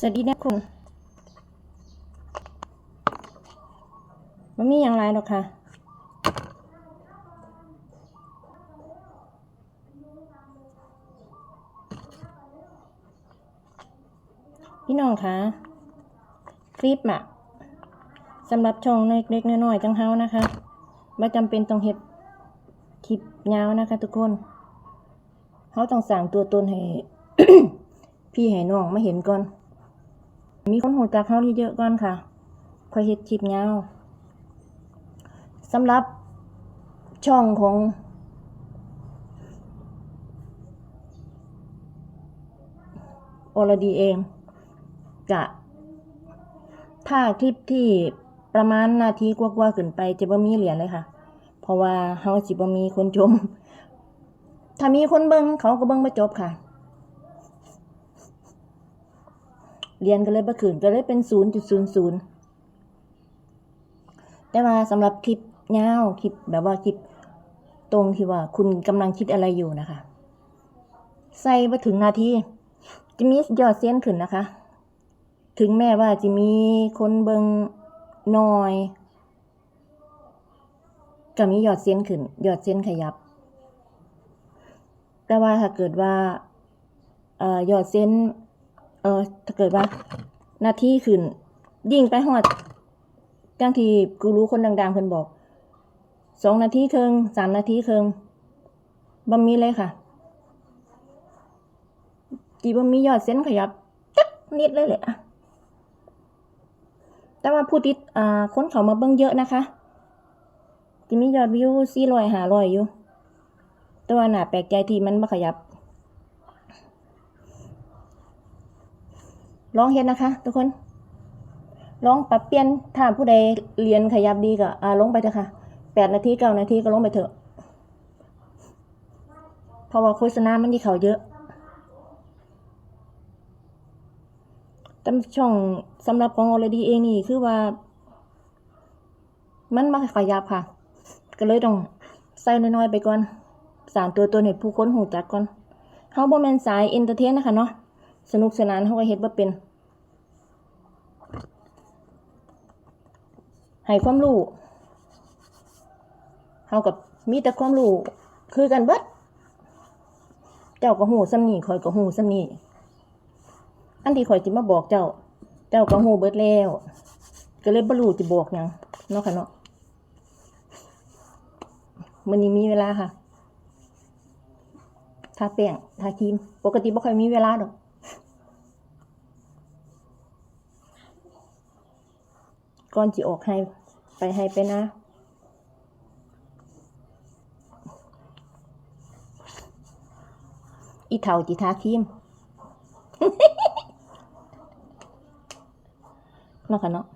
สวัสดีนะคุณมันมีอย่างไรหรอกค่ะพี่น้องคะคลิปอะสำหรับช่องเล็กๆน้อยๆจังเฮานะคะไม่จำเป็นต้องเฮ็ดคลิปยาวนะคะทุกคนเขาต้องสั่งตัวตนให้ พี่ให้น้องมาเห็นก่อน มีคนหูจักเขาเยอะๆก่อนค่ะคอยเฮ็ดคลิปยาวสำหรับช่องของ อรดีเอง จะถ้าคลิปที่ประมาณนาทีกว่าๆขึ้นไปจะบ่มีเหรียญเลยค่ะ เพราะว่าเฮาสิบ่มีคนชม ถ้ามีคนเบิ่งเขาก็เบิ่งบ่จบค่ะ เรียนก็เลยบ่ขึ้นก็เลยเป็น 0.00 แต่ว่าสำหรับคลิปยาวคลิปแบบว่าคลิปตรงที่ว่าคุณกำลังคิดอะไรอยู่นะคะ ใส่มาถึงนาทีจะมียอดเสียนขึ้นนะคะ ถึงแม้ว่าจะมีคนเบิงน้อยก็มียอดเสียนขึ้นยอดเสียนขยับ แต่ว่าถ้าเกิดว่าอยอดเส้น ออถ้าเกิดว่านาทีขึ้น ยิ่งไปหอดจังที่กูรู้คนดังๆเพิ่นบอกสองนาทีครึ่งสามนาทีครึ่งบ่มีเลยค่ะจีบ่มียอดเส้นขยับจักนิดเลยแหละแต่ว่าผู้ติดอ่าคนเขามาเบิ่งเยอะนะคะจะมียอดวิวสี่ร้อยห้าร้อยอยู่ แต่ว่าน่าแปลกใจที่มันบ่ขยับ ลองเฮ็ดนะคะ ทุกคนลองปรับเปลี่ยนถ้าผู้ใดเรียนขยับดีก็อ่าลงไปเถอะค่ะแปดนาทีเก้านาทีก็ลงไปเถอะเพราะว่าโฆษณามันที่เขาเยอะแต่ช่องสำหรับของ already เองนี่คือว่า มันมาขยับค่ะ ก็เลยต้องใส่น้อยๆไปก่อนสางตัวตนให้ผู้คนหูจักก่อนเฮาบ่แมนสายเอนเตอร์เทนนะคะเนาะสนุกสนานเฮาก็เฮ็ดบ่เป็น ให้ความรู้เฮากับมีแต่ความรู้คือกันเบิด เจ้าก็ฮู้ส่ำนี้ข่อยก็ฮู้ส่ำนี้อันที่ข่อยสิมาบอกเจ้า เจ้าก็ฮู้เบิดแล้ว ก็เลยบ่รู้สิบอกหยังเนาะค่ะเนาะมื้อนี้มีเวลาค่ะ ทาแป้งทาครีม ปกติบ่ค่อยมีเวลาดอก ก่อนจีออกให้ไปให้ไปนะอีเท่าจิทาครีมนาะค่ะเนาะ